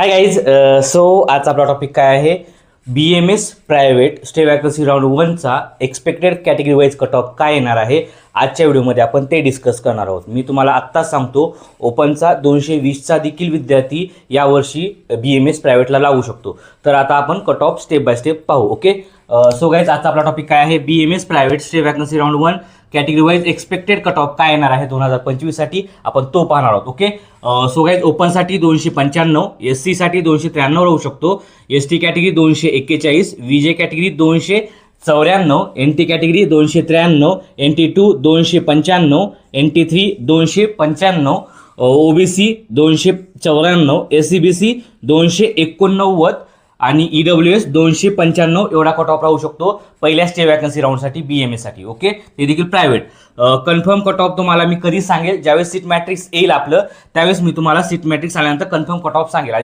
Hi guys so आजचा आपला topic काय आहे? B M S private stay vacancy round वनचा expected category wise cut off काय येणार आहे? आजच्या व्हिडिओमध्ये आपण ते डिस्कस करणार आहोत. मी तुम्हाला आत्ताच सांगतो ओपनचा दोनशे वीसचा देखील विद्यार्थी यावर्षी बी एम एस प्रायव्हेटला लागू शकतो. तर आता आपण cut off step by step पाहू ओके सो गाईज आजचा आपला टॉपिक काय आहे? B M S private stay vacancy round one category wise expected cut off काय येणार आहे दोन हजार पंचवीससाठी आपण तो पाहणार आहोत ओके सो गाईज ओपनसाठी दोनशे पंच्याण्णव एस सीसाठी दोनशे त्र्याण्णव राहू शकतो. एस टी कॅटेगरी दोनशे एक्केचाळीस व्ही जे कॅटेगरी दोनशे चौऱ्याण्णव एन टी कॅटेगरी दोनशे त्र्याण्णव एन टी टू दोनशे पंच्याण्णव एन टी थ्री दोनशे पंच्याण्णव ओबीसी दोनशे चौऱ्याण्णव एस सी बी सी दोनशे एकोणनव्वद आणि ई डब्ल्यू एस दोनशे पंच्याण्णव एवढा कट ऑफ राहू शकतो. पहिल्या स्टे वॅकन्सी राऊंडसाठी बी एम एसाठी ओके ते देखील प्रायव्हेट कन्फर्म कट ऑफ तुम्हाला मी कधी सांगेल? ज्यावेळेस सीट मॅट्रिक्स येईल आपलं त्यावेळेस मी तुम्हाला सीट मॅट्रिक्स आल्यानंतर कन्फर्म कट ऑफ सांगेल.